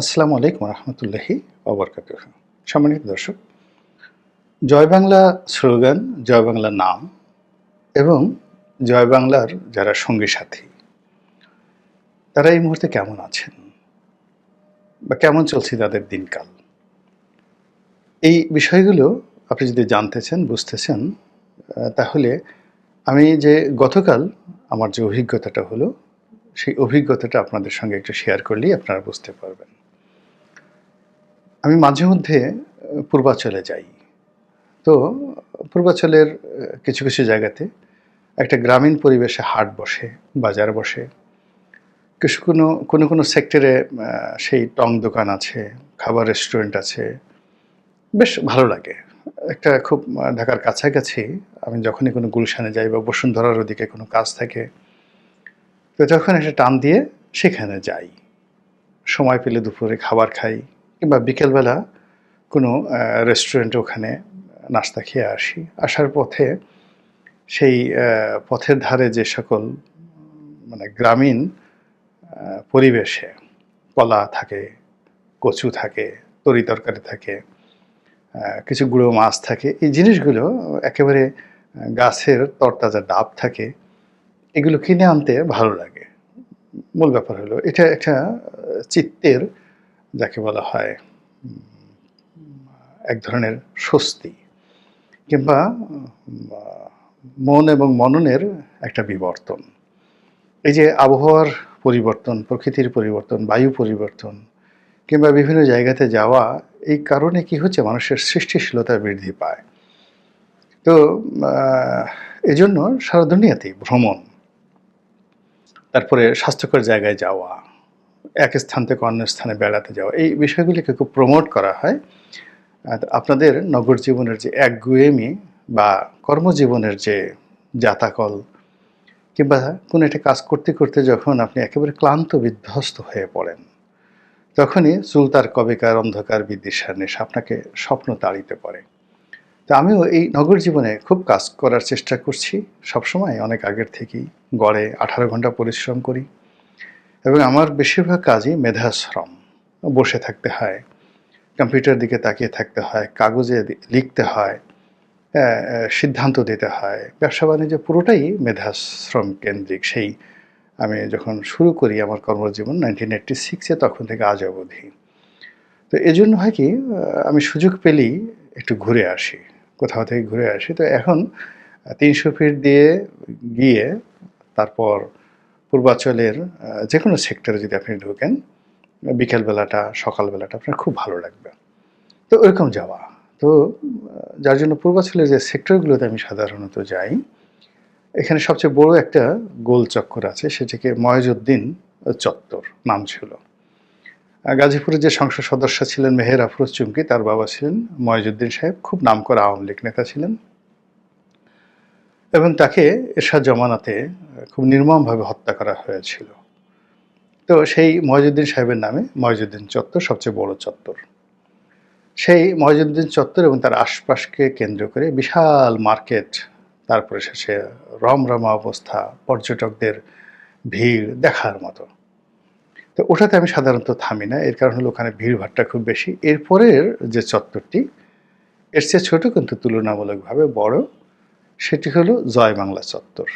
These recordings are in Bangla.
আসসালামু আলাইকুম রহমতুল্লাহি অবরকাত সম্মানিত দর্শক, জয় বাংলা স্লোগান, জয় বাংলা নাম এবং জয় বাংলার যারা সঙ্গী সাথী, তারা এই মুহূর্তে কেমন আছেন বা কেমন চলছে তাদের দিনকাল? এই বিষয়গুলো আপনি যদি জানতেছেন, বুঝতেছেন তাহলে আমি যে গতকাল আমার যে অভিজ্ঞতাটা হলো সেই অভিজ্ঞতাটা আপনাদের সঙ্গে একটু শেয়ার করলেই আপনারা বুঝতে পারবেন। আমি মাঝে মধ্যে পূর্বাচলে যাই। তো পূর্বাচলের কিছু কিছু জায়গাতে একটা গ্রামীণ পরিবেশে হাট বসে, বাজার বসে। কিছু কোনো কোনো কোনো সেক্টরে সেই টং দোকান আছে, খাবার রেস্টুরেন্ট আছে। বেশ ভালো লাগে। একটা খুব ঢাকার কাছাকাছি আমি যখনই কোনো গুলশানে যাই বা বসুন্ধরার ওদিকে কোনো কাজ থাকে তো যখন একটা টান দিয়ে সেখানে যাই। সময় পেলে দুপুরে খাবার খাই কিংবা বিকেলবেলা কোনো রেস্টুরেন্টে ওখানে নাস্তা খেয়ে আসি। আসার পথে সেই পথের ধারে যে সকল মানে গ্রামীণ পরিবেশে কলা থাকে, কচু থাকে, তরি তরকারি থাকে কিছু গুঁড়ো মাছ থাকে, এই জিনিসগুলো একেবারে গাছের তরতাজা ডাব থাকে এগুলো কিনে আনতে ভালো লাগে। মূল ব্যাপার হলো, এটা একটা চিত্তের যাকে বলা হয় এক ধরনের স্বস্তি কিংবা মন এবং মননের একটা বিবর্তন। এই যে আবহাওয়ার পরিবর্তন, প্রকৃতির পরিবর্তন, বায়ু পরিবর্তন কিংবা বিভিন্ন জায়গাতে যাওয়া, এই কারণে কি হচ্ছে, মানুষের সৃষ্টিশীলতা বৃদ্ধি পায়। তো এজন্য সারা দুনিয়াতেই ভ্রমণ তারপরে স্বাস্থ্যকর জায়গায় যাওয়া, এক স্থান থেকে অন্য স্থানে বেড়াতে যাওয়া, এই বিষয়গুলিকে খুব প্রমোট করা হয়। আপনাদের নগর জীবনের যে একগুয়েমি বা কর্মজীবনের যে জাতাকল কিংবা কোনো একটা কাজ করতে করতে যখন আপনি একেবারে ক্লান্ত, বিধ্বস্ত হয়ে পড়েন, তখনই সুলতার কবেকার, অন্ধকার বিদ্বেষার নেশা আপনাকে স্বপ্ন তাড়িতে পারে। তো আমিও এই নগর জীবনে খুব কাজ করার চেষ্টা করছি। সবসময় অনেক আগের থেকেই গড়ে আঠারো ঘণ্টা পরিশ্রম করি এবং আমার বেশিরভাগ কাজই মেধাশ্রম। বসে থাকতে হয়, কম্পিউটার দিকে তাকিয়ে থাকতে হয়, কাগজে লিখতে হয় সিদ্ধান্ত দিতে হয়। ব্যবসা বাণিজ্য পুরোটাই মেধাশ্রম কেন্দ্রিক। সেই আমি যখন শুরু করি আমার কর্মজীবন নাইনটিন এইটটি সিক্সে তখন থেকে আজ অবধি। তো এই জন্য হয় কি আমি সুযোগ পেলেই একটু ঘুরে আসি। কোথাও থেকে ঘুরে আসি। তো এখন তিনশো ফিট দিয়ে গিয়ে তারপর পূর্বাচলের যে কোনো সেক্টরে যদি আপনি ঢোকেন, বিকেলবেলাটা, সকালবেলাটা আপনার খুব ভালো লাগবে। তো ওইরকম যাওয়া। তো যার জন্য পূর্বাচলের যে সেক্টরগুলোতে আমি সাধারণত যাই, এখানে সবচেয়ে বড় একটা গোল চক্কর আছে, সেটাকে ময়জউদ্দিন চত্বর নাম ছিল। গাজীপুরের যে সংসদ সদস্য ছিলেন মেহের আফরোজ চুমকি, তার বাবা ছিলেন ময়জুদ্দিন সাহেব, খুব নামকরা আওয়ামী লীগ নেতা ছিলেন। এবং তাকে এরশাদ জমানাতে খুব নির্মমভাবে হত্যা করা হয়েছিল। তো সেই ময়জউদ্দিন সাহেবের নামে ময়জউদ্দিন চত্বর সবচেয়ে বড় চত্বর। সেই ময়জউদ্দিন চত্বর এবং তার আশপাশকে কেন্দ্র করে বিশাল মার্কেট, তারপরে শেষে রমরমা অবস্থা, পর্যটকদের ভিড় দেখার মতো। তো ওটাতে আমি সাধারণত থামি না। এর কারণ হলো ওখানে ভিড়ভাড়টা খুব বেশি। এরপরের যে চত্বরটি, এর চেয়ে ছোট কিন্তু তুলনামূলকভাবে বড়, সেটি হলো জয় বাংলা চত্বর।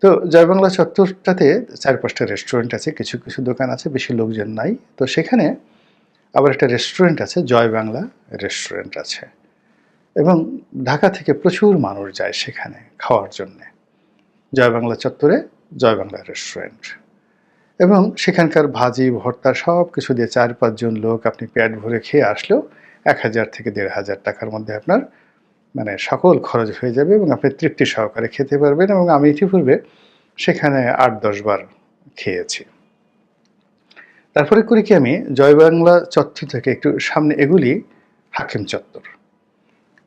তো জয় বাংলা চত্বরটাতে চার পাঁচটা রেস্টুরেন্ট আছে, কিছু কিছু দোকান আছে, বেশি লোকজন নাই। তো সেখানে আবার একটা রেস্টুরেন্ট আছে, জয় বাংলা রেস্টুরেন্ট আছে। এবং ঢাকা থেকে প্রচুর মানুষ যায় সেখানে খাওয়ার জন্যে। জয় বাংলা চত্বরে জয় বাংলা রেস্টুরেন্ট এবং সেখানকার ভাজি, ভর্তা সব কিছু দিয়ে চার পাঁচজন লোক আপনি পেট ভরে খেয়ে আসলেও এক হাজার থেকে দেড় হাজার টাকার মধ্যে আপনার মানে সকল খরচ হয়ে যাবে এবং আপনি তৃপ্তি সহকারে খেতে পারবেন এবং আমি ইতিপূর্বে সেখানে আট, দশ বার খেয়েছি। তারপরে করি কি আমি জয় বাংলা চত্বর থেকে একটু সামনে এগুলি হাকিম চত্বর।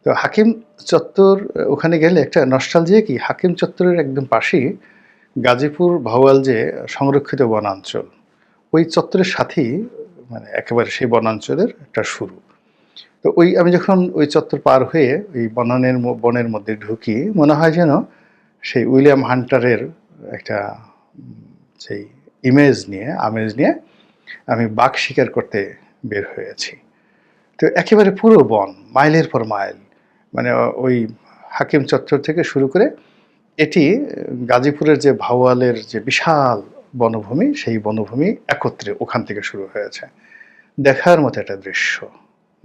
তো হাকিম চত্বর, ওখানে গেলে একটা নস্টালজিয়া কি? হাকিম চত্বরের একদম পাশেই গাজীপুর ভাওয়াল যে সংরক্ষিত বনাঞ্চল, ওই চত্বরের সাথেই মানে একেবারে সেই বনাঞ্চলের একটা শুরু। তো ওই আমি যখন ওই চত্বর পার হয়ে ওই বনানের বনের মধ্যে ঢুকি, মনে হয় যেন সেই উইলিয়াম হান্টারের একটা সেই ইমেজ নিয়ে, আমেজ নিয়ে আমি বাঘ শিকার করতে বের হয়েছি। তো একেবারে পুরো বন, মাইলের পর মাইল মানে ওই হাকিম চত্বর থেকে শুরু করে এটি গাজীপুরের যে ভাওয়ালের যে বিশাল বনভূমি, সেই বনভূমি একত্রে ওখান থেকে শুরু হয়েছে। দেখার মতো একটা দৃশ্য।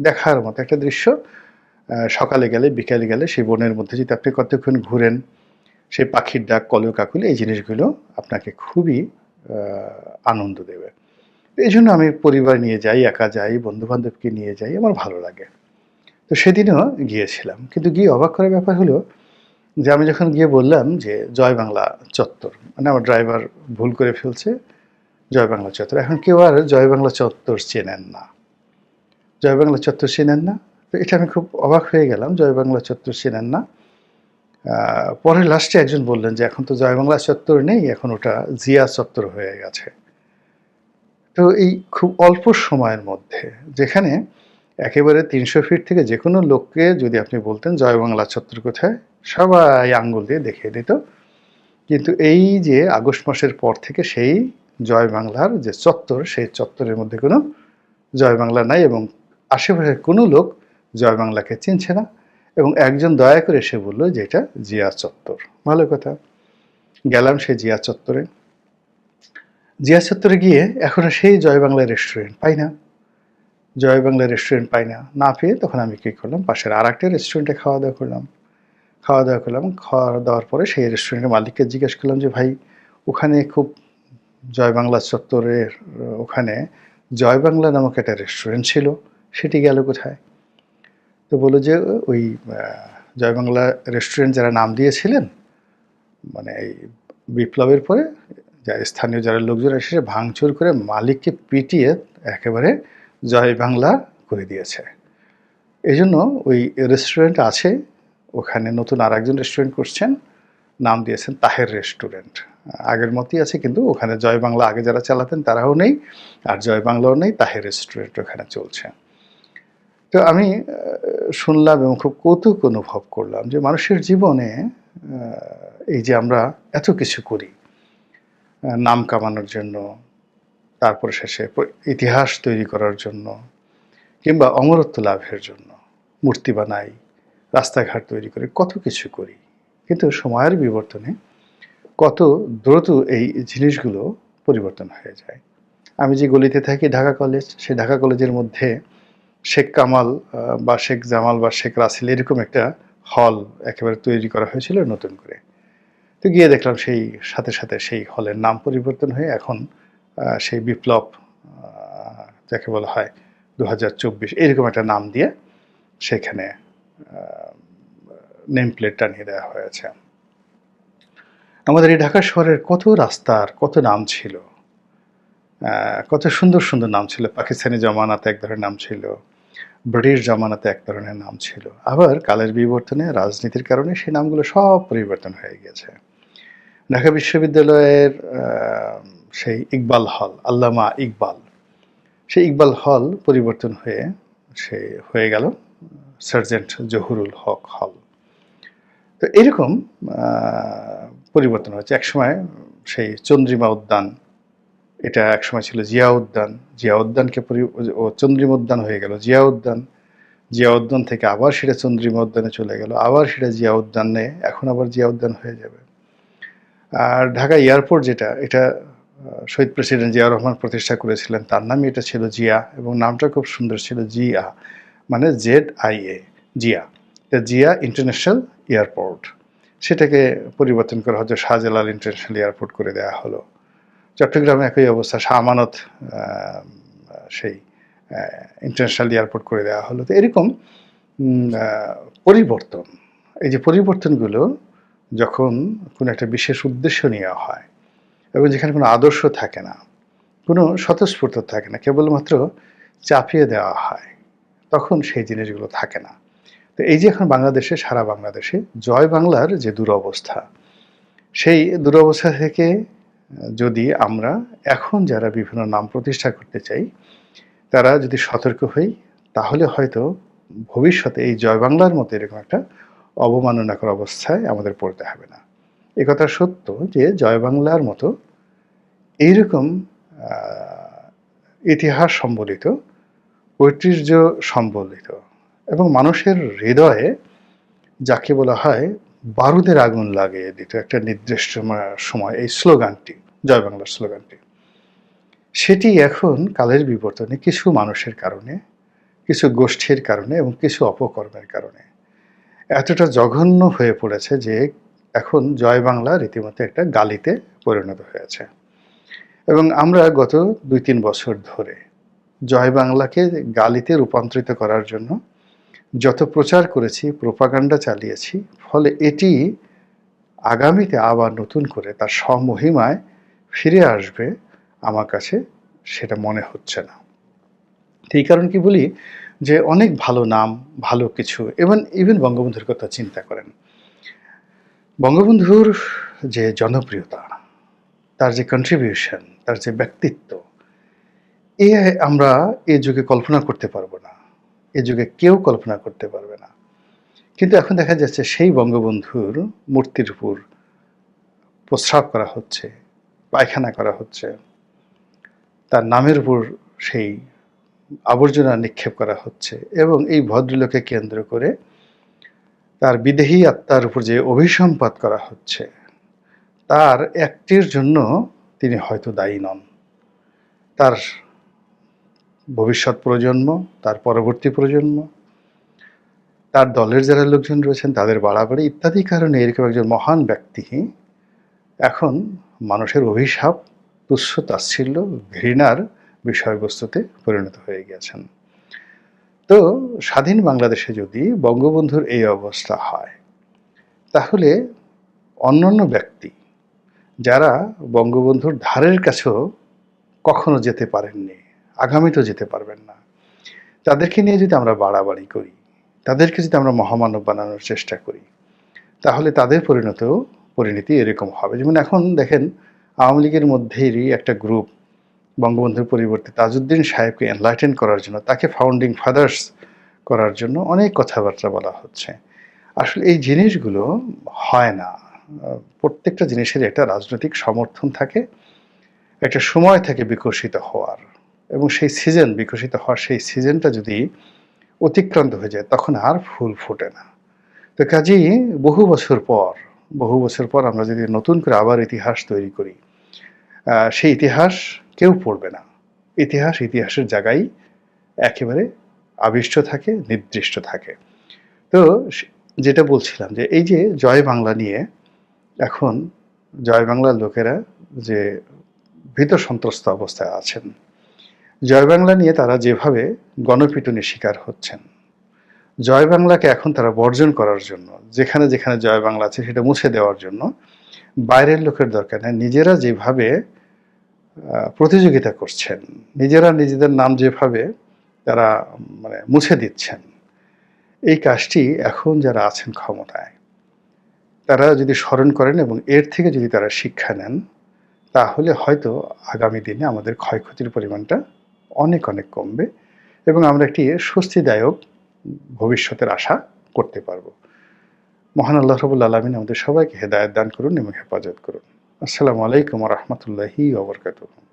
দেখার মতো একটা দৃশ্য। সকালে গেলে, বিকালে গেলে সেই বনের মধ্যে যদি আপনি কতক্ষণ ঘুরেন, সেই পাখির ডাক কলকাকুলি কাকুলি, এই জিনিসগুলো আপনাকে খুবই আনন্দ দেবে। এই জন্য আমি পরিবার নিয়ে যাই, একা যাই বন্ধু বান্ধবকে নিয়ে যাই, আমার ভালো লাগে। তো সেদিনও গিয়েছিলাম। কিন্তু গিয়ে অবাক করার ব্যাপার হলো যে আমি যখন গিয়ে বললাম যে জয় বাংলা চত্বর মানে আমার ড্রাইভার ভুল করে ফেলছে, জয় বাংলা চত্বর। এখন কেউ আর জয় বাংলা চত্বর চেনেন না। জয় বাংলা চত্বর চেনেন না? তো এটা আমি খুব অবাক হয়ে গেলাম, জয় বাংলা চত্বর চেনেন না। পরে লাস্টে একজন বললেন যে, এখন তো জয় বাংলা চত্বর নেই, এখন ওটা জিয়া চত্বর হয়ে গেছে। তো এই খুব অল্প সময়ের মধ্যে, যেখানে একেবারে তিনশো ফিট থেকে যে কোনো লোককে যদি আপনি বলতেন জয় বাংলা চত্বর কোথায় সবাই আঙ্গুল দিয়ে দেখিয়ে দিত। কিন্তু এই যে আগস্ট মাসের পর থেকে সেই জয় বাংলার যে চত্বর, সেই চত্বরের মধ্যে কোনো জয় বাংলা নাই এবং আশেপাশের কোনো লোক জয় বাংলাকে চিনছে না এবং একজন দয়া করে এসে বলল যে এটা জিয়া চত্বর। ভালো কথা। গেলাম সেই জিয়া চত্বরে। জিয়া চত্বরে গিয়ে এখন সেই জয় বাংলা রেস্টুরেন্ট পাই না। জয় বাংলা রেস্টুরেন্ট পাই না। না পেয়ে তখন আমি কী করলাম? পাশের আর একটা রেস্টুরেন্টে খাওয়া দাওয়া করলাম। খাওয়া দাওয়া করলাম, খাওয়া দাওয়ার পরে সেই রেস্টুরেন্টের মালিককে জিজ্ঞেস করলাম যে, ভাই, ওখানে খুব জয় বাংলা চত্বরের ওখানে জয় বাংলা নামক একটা রেস্টুরেন্ট ছিল, সেটি গেল কোথায়? তো বলল যে, ওই জয় বাংলা রেস্টুরেন্ট যারা নাম দিয়েছিলেন মানে এই বিপ্লবের পরে যা স্থানীয় যারা লোকজন এসে ভাঙচুর করে মালিককে পিটিয়ে একেবারে জয় বাংলা করে দিয়েছে। এই জন্য ওই রেস্টুরেন্ট আছে ওখানে নতুন আর একজন রেস্টুরেন্ট করছেন, নাম দিয়েছেন তাহের রেস্টুরেন্ট আগের মতোই আছে, কিন্তু ওখানে জয় বাংলা, আগে যারা চালাতেন তারাও নেই, আর জয় বাংলাও নেই, তাহের রেস্টুরেন্ট ওখানে চলছে। তো আমি শুনলাম এবং খুব কৌতুক অনুভব করলাম যে মানুষের জীবনে এই যে আমরা এত কিছু করি নাম কামানোর জন্য, তারপরে শেষে ইতিহাস তৈরি করার জন্য, কিংবা অমরত্ব লাভের জন্য, মূর্তি বানাই রাস্তাঘাট তৈরি করি, কত কিছু করি। কিন্তু সময়ের বিবর্তনে কত দ্রুত এই জিনিসগুলো পরিবর্তন হয়ে যায়। আমি যে গলিতে থাকি ঢাকা কলেজ, সেই ঢাকা কলেজের মধ্যে শেখ কামাল বা শেখ জামাল, বা শেখ রাসেল এরকম একটা হল একেবারে তৈরি করা হয়েছিল নতুন করে। তো গিয়ে দেখলাম সেই, সাথে সাথে সেই হলের নাম পরিবর্তন হয়ে এখন সেই বিপ্লব যাকে বলা হয় দু হাজার চব্বিশ, এরকম একটা নাম দিয়ে সেখানে নেম প্লেট টানিয়ে দেওয়া হয়েছে। আমাদের এই ঢাকা শহরের কত রাস্তার, কত নাম ছিল? কত সুন্দর সুন্দর নাম ছিল। পাকিস্তানি জমানাতে এক ধরনের নাম ছিল। ব্রিটিশ জমানাতে এক ধরনের নাম ছিল। আবার কালের বিবর্তনে, রাজনীতির কারণে সেই নামগুলো সব পরিবর্তন হয়ে গেছে। ঢাকা বিশ্ববিদ্যালয়ের সেই ইকবাল হল, আল্লামা ইকবাল। সেই ইকবাল হল পরিবর্তন হয়ে, সে হয়ে গেল। সার্জেন্ট জহুরুল হক হল। তো এরকম পরিবর্তন হয়েছে। একসময় সেই চন্দ্রিমা উদ্যান, এটা একসময় ছিল জিয়া উদ্যান। জিয়া উদ্যানকে পরি, ও চন্দ্রিমা উদ্যান হয়ে গেল। জিয়া উদ্যান জিয়া উদ্যান থেকে আবার সেটা চন্দ্রিমা উদ্যানে চলে গেল। আবার সেটা জিয়া উদ্যানে, এখন আবার জিয়া উদ্যান হয়ে যাবে। আর ঢাকা এয়ারপোর্ট যেটা, এটা শহীদ প্রেসিডেন্ট জিয়া রহমান প্রতিষ্ঠা করেছিলেন। তার নামই এটা ছিল জিয়া এবং নামটা খুব সুন্দর ছিল জিয়া। মানে Z I A Zia. Zia international airport সেটাকে পরিবর্তন করা হচ্ছে শাহজালাল ইন্টারন্যাশনাল এয়ারপোর্ট করে দেওয়া হলো। চট্টগ্রামে একই অবস্থা শাহ আমানত আহ, সেই ইন্টারন্যাশনাল এয়ারপোর্ট করে দেওয়া হলো। তো এরকম পরিবর্তন। এই যে পরিবর্তনগুলো যখন কোনো একটা বিশেষ উদ্দেশ্য নেওয়া হয় এবং যেখানে কোনো আদর্শ থাকে না কোনো স্বতঃস্ফূর্ত থাকে না কেবলমাত্র চাপিয়ে দেওয়া হয় তখন সেই জিনিসগুলো থাকে না। তো এই যে এখন বাংলাদেশে, সারা বাংলাদেশে জয় বাংলার যে দুরবস্থা, সেই দুরবস্থা থেকে যদি আমরা এখন যারা বিভিন্ন নাম প্রতিষ্ঠা করতে চাই, তারা যদি সতর্ক হই, তাহলে হয়তো ভবিষ্যতে এই জয় বাংলার মতো এরকম একটা অবমাননাকর অবস্থায় আমাদের পড়তে হবে না। এ কথা সত্য যে জয় বাংলার মতো এইরকম ইতিহাস সম্বলিত ঐতিহ্য সম্বলিত এবং মানুষের হৃদয়ে যাকে বলা হয় বারুদের আগুন লাগিয়ে দিত একটা নির্দিষ্ট সময়- এই স্লোগানটি, জয় বাংলার স্লোগানটি। সেটি এখন কালের বিবর্তনে কিছু মানুষের কারণে, কিছু গোষ্ঠীর কারণে এবং কিছু অপকর্মের কারণে এতটা জঘন্য হয়ে পড়েছে যে এখন জয় বাংলা রীতিমতো একটা গালিতে পরিণত হয়েছে। এবং আমরা গত দুই তিন বছর ধরে জয় বাংলাকে গালিতে রূপান্তরিত করার জন্য যত প্রচার করেছি প্রোপাগান্ডা চালিয়েছি, ফলে এটি আগামীতে আবার নতুন করে তার স্বমহিমায় ফিরে আসবে আমার কাছে সেটা মনে হচ্ছে না। এই কারণ কি বলি? যে অনেক ভালো নাম, ভালো কিছু এবং ইভেন বঙ্গবন্ধুর কথা চিন্তা করেন। বঙ্গবন্ধুর যে জনপ্রিয়তা, তার যে কন্ট্রিবিউশন তার যে ব্যক্তিত্ব এ আমরা এ যুগে কল্পনা করতে পারব না। এ যুগে কেউ কল্পনা করতে পারবে না। কিন্তু এখন দেখা যাচ্ছে সেই বঙ্গবন্ধুর মূর্তির উপর প্রস্রাব করা হচ্ছে, পায়খানা করা হচ্ছে। তার নামের উপর সেই আবর্জনা নিক্ষেপ করা হচ্ছে এবং এই ভদ্রলোকে কেন্দ্র করে তার বিদেহী আত্মার উপর যে অভিসম্পাত করা হচ্ছে, তার একটির জন্য তিনি হয়তো দায়ী নন। তার ভবিষ্যৎ প্রজন্ম, তার পরবর্তী প্রজন্ম, তার দলের যারা লোকজন রয়েছেন, তাদের বাড়াবাড়ি ইত্যাদি কারণে এরকম একজন মহান ব্যক্তি, এখন মানুষের অভিশাপ, তুচ্ছ তাচ্ছিল্য, ঘৃণার বিষয়বস্তুতে পরিণত হয়ে গিয়েছেন। তো স্বাধীন বাংলাদেশে যদি বঙ্গবন্ধুর এই অবস্থা হয়, তাহলে অন্যান্য ব্যক্তি যারা বঙ্গবন্ধুর ধারের কাছেও কখনো যেতে পারেননি আগামীতেও যেতে পারবেন না। তাদেরকে নিয়ে যদি আমরা বাড়াবাড়ি করি, তাদেরকে যদি আমরা মহামানব বানানোর চেষ্টা করি, তাহলে তাদের পরিণত পরিণতি এরকম হবে। যেমন এখন দেখেন, আওয়ামী লীগের মধ্যেই একটা গ্রুপ বঙ্গবন্ধুর পরিবর্তে তাজউদ্দিন সাহেবকে এনলাইটেন করার জন্য, তাকে ফাউন্ডিং ফাদার্স করার জন্য অনেক কথাবার্তা বলা হচ্ছে। আসলে এই জিনিসগুলো হয় না। প্রত্যেকটা জিনিসের একটা রাজনৈতিক সমর্থন থাকে, একটা সময় থাকে বিকশিত হওয়ার। এবং সেই সিজন বিকশিত হওয়ার সেই সিজনটা যদি অতিক্রান্ত হয়ে যায়, তখন আর ফুল ফোটে না। তো কাজেই বহু বছর পর, বহু বছর পর আমরা যদি নতুন করে আবার ইতিহাস তৈরি করি সেই ইতিহাস কেউ পড়বে না। ইতিহাস ইতিহাসের জায়গায় একেবারে আবিষ্ট থাকে, নির্দিষ্ট থাকে। তো যেটা বলছিলাম যে এই যে জয় বাংলা নিয়ে এখন জয় বাংলার লোকেরা যে ভীত সন্ত্রস্ত অবস্থায় আছেন জয় বাংলা নিয়ে তারা যেভাবে গণপিটুনি শিকার হচ্ছেন জয় বাংলাকে এখন তারা বর্জন করার জন্য, যেখানে যেখানে জয় বাংলা আছে সেটা মুছে দেওয়ার জন্য, বাইরের লোকের দরকার নেই। নিজেরা যেভাবে প্রতিযোগিতা করছেন, নিজেরা নিজেদের নাম যেভাবে তারা মানে মুছে দিচ্ছেন, এই কাজটি এখন যারা আছেন ক্ষমতায়, তারা যদি স্মরণ করেন এবং এর থেকে যদি তারা শিক্ষা নেন, তাহলে হয়তো আগামী দিনে আমাদের ক্ষয়ক্ষতির পরিমাণটা অনেক অনেক কমবে এবং আমরা একটি স্বস্তিদায়ক ভবিষ্যতের আশা করতে পারব। মহান আল্লাহ রবুল আলমিন আমাদের সবাইকে হেদায়ত দান করুন এবং হেফাজত করুন। আসসালামু আলাইকুম রহমতুল্লাহি ওবরকাতুহ